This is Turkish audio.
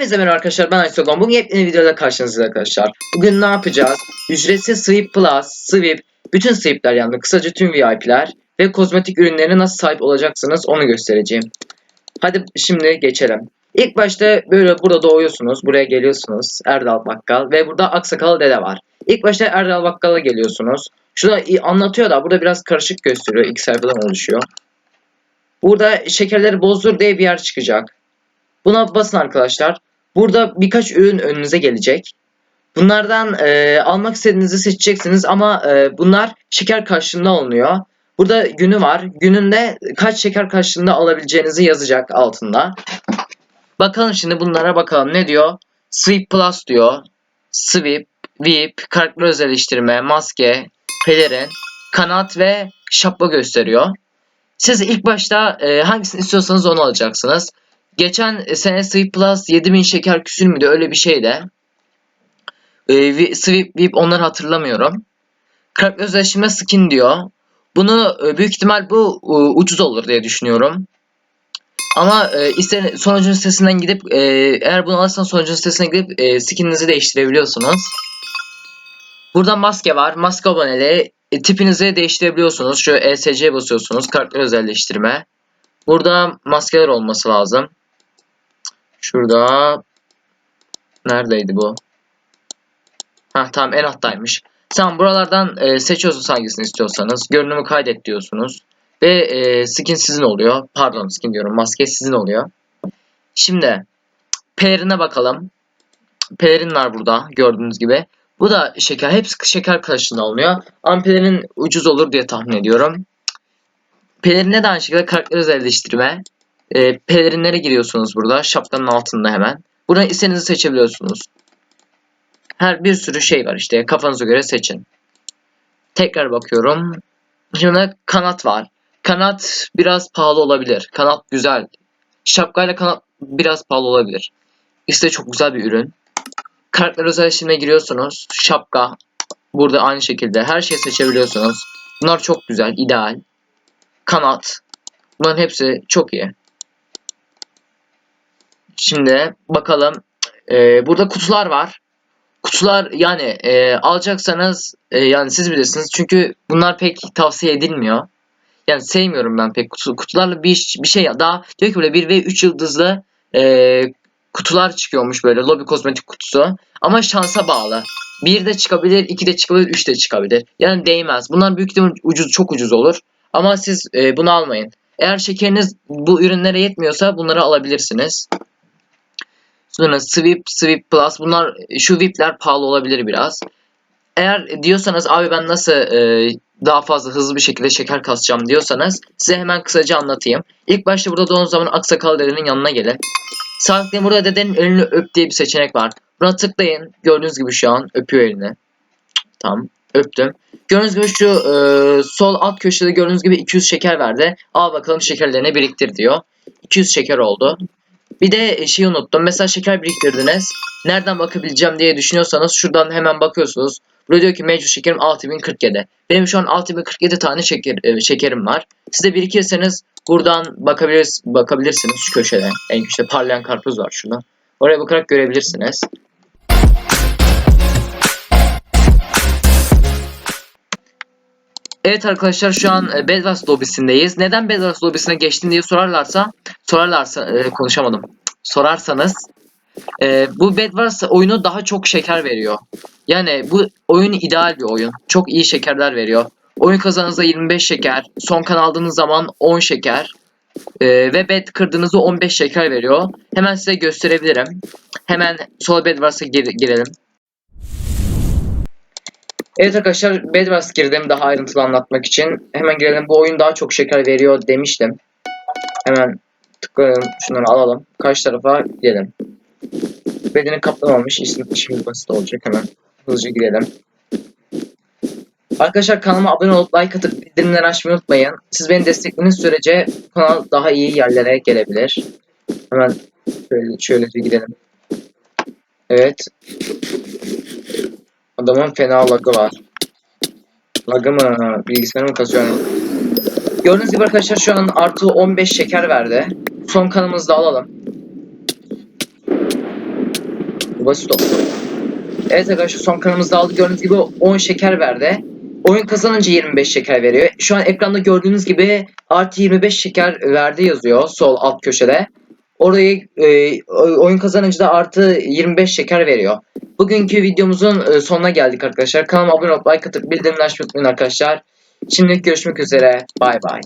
Hepinize merhaba arkadaşlar ben Aysogon. Bugün yepyeni videoda karşınızdayız arkadaşlar. Bugün ne yapacağız? Ücretsiz Sweep Plus, Sweep, bütün Sweep'ler yani kısaca tüm VIP'ler ve kozmetik ürünlerine nasıl sahip olacaksınız onu göstereceğim. Hadi şimdi geçelim. İlk başta böyle burada doğuyorsunuz, buraya geliyorsunuz. Erdal Bakkal ve burada Aksakalı Dede var. İlk başta Erdal Bakkal'a geliyorsunuz. Şurada anlatıyor da burada biraz karışık gösteriyor. İlk sayfadan oluşuyor. Burada şekerleri bozdur diye bir yer çıkacak. Buna basın arkadaşlar. Burada birkaç ürün önünüze gelecek. Bunlardan e, almak istediğinizi seçeceksiniz ama e, bunlar şeker karşılığında alınıyor. Burada günü var. Gününde kaç şeker karşılığında alabileceğinizi yazacak altında. Bakalım şimdi bunlara bakalım. Ne diyor? Sweep Plus diyor. Sweep, Whip, karakter özelleştirme, maske, pelerin, kanat ve şapka gösteriyor. Siz ilk başta e, hangisini istiyorsanız onu alacaksınız. Geçen sene Sweep Plus 7000 şeker küsür müydü öyle bir şeydi. Ee, Sweep Vip onları hatırlamıyorum. Karakter özelleştirme skin diyor. Bunu e, büyük ihtimal bu e, ucuz olur diye düşünüyorum. Ama e, isten sonucun sitesinden gidip e, eğer bunu alırsanız sonucun sitesine gidip e, skininizi değiştirebiliyorsunuz. Burada maske var. Maske aboneli. E, tipinizi değiştirebiliyorsunuz. Şu ESC'ye basıyorsunuz. Karakter özelleştirme. Burada maskeler olması lazım. Şurada neredeydi bu? Ha tamam en alttaymış. Tamam buralardan e, seçiyorsunuz hangisini istiyorsanız. Görünümü kaydet diyorsunuz. Ve e, skin sizin oluyor. Pardon skin diyorum. Maske sizin oluyor. Şimdi pelerine bakalım. Pelerin var burada gördüğünüz gibi. Bu da şeker. Hepsi şeker karşılığında alınıyor. Ama pelerin ucuz olur diye tahmin ediyorum. Pelerine de aynı şekilde karakter özelleştirme. E, pelerinlere giriyorsunuz burada. Şapkanın altında hemen. Buradan istediğinizi seçebiliyorsunuz. Her bir sürü şey var işte. Kafanıza göre seçin. Tekrar bakıyorum. Şimdi kanat var. Kanat biraz pahalı olabilir. Kanat güzel. Şapkayla kanat biraz pahalı olabilir. İşte çok güzel bir ürün. Karakter özelleştirmeye giriyorsunuz. Şapka. Burada aynı şekilde her şeyi seçebiliyorsunuz. Bunlar çok güzel, ideal. Kanat. Bunların hepsi çok iyi. Şimdi bakalım. Ee, burada kutular var. Kutular yani e, alacaksanız e, yani siz bilirsiniz. Çünkü bunlar pek tavsiye edilmiyor. Yani sevmiyorum ben pek kutu, kutularla bir, bir şey daha diyor ki böyle 1 ve 3 yıldızlı e, kutular çıkıyormuş böyle lobi kozmetik kutusu. Ama şansa bağlı. 1 de çıkabilir, 2 de çıkabilir, 3 de çıkabilir. Yani değmez. Bunlar büyük ihtimal ucuz, çok ucuz olur. Ama siz e, bunu almayın. Eğer şekeriniz bu ürünlere yetmiyorsa bunları alabilirsiniz. Sonra Sweep, Sweep Plus bunlar şu VIP'ler pahalı olabilir biraz. Eğer diyorsanız abi ben nasıl e, daha fazla hızlı bir şekilde şeker kasacağım diyorsanız size hemen kısaca anlatayım. İlk başta burada doğduğunuz zaman Aksakal dedenin yanına gelin. Sağ tıklayın burada dedenin elini öp diye bir seçenek var. Buna tıklayın. Gördüğünüz gibi şu an öpüyor elini. Tamam öptüm. Gördüğünüz gibi şu e, sol alt köşede gördüğünüz gibi 200 şeker verdi. Al bakalım şekerlerini biriktir diyor. 200 şeker oldu. Bir de şey unuttum. Mesela şeker biriktirdiniz. Nereden bakabileceğim diye düşünüyorsanız şuradan hemen bakıyorsunuz. Burada diyor ki mevcut şekerim 6047. Benim şu an 6047 tane şeker, e, şekerim var. Siz de birikirseniz buradan bakabilir, bakabilirsiniz şu köşede. En köşede parlayan karpuz var şurada. Oraya bakarak görebilirsiniz. Evet arkadaşlar şu an e, Bedwars lobisindeyiz. Neden Bedwars lobisine geçtin diye sorarlarsa sorarlarsa e, konuşamadım. Sorarsanız e, bu Bedwars oyunu daha çok şeker veriyor. Yani bu oyun ideal bir oyun. Çok iyi şekerler veriyor. Oyun kazanınızda 25 şeker, son kan aldığınız zaman 10 şeker e, ve bed kırdığınızda 15 şeker veriyor. Hemen size gösterebilirim. Hemen sol Bedwars'a gir- girelim. Evet arkadaşlar Bedwars girdim daha ayrıntılı anlatmak için. Hemen girelim. Bu oyun daha çok şeker veriyor demiştim. Hemen tıklayalım. Şunları alalım. Karşı tarafa gidelim. Bedeni kaplan olmuş. İşim, işimiz basit olacak. Hemen hızlıca girelim. Arkadaşlar kanalıma abone olup like atıp bildirimleri açmayı unutmayın. Siz beni desteklediğiniz sürece kanal daha iyi yerlere gelebilir. Hemen şöyle, şöyle bir gidelim. Evet. Adamın fena lagı var. Lagı mı? Bilgisayarı mı kasıyor? Gördüğünüz gibi arkadaşlar şu an artı 15 şeker verdi. Son kanımızı da alalım. Bu basit oldu. Evet arkadaşlar son kanalımızda aldık. Gördüğünüz gibi 10 şeker verdi. Oyun kazanınca 25 şeker veriyor. Şu an ekranda gördüğünüz gibi artı 25 şeker verdi yazıyor sol alt köşede. Orayı e, oyun kazanınca da artı 25 şeker veriyor. Bugünkü videomuzun e, sonuna geldik arkadaşlar. Kanalıma abone olup like atıp bildirimleri açmayı unutmayın arkadaşlar. Şimdilik görüşmek üzere. Bay bay.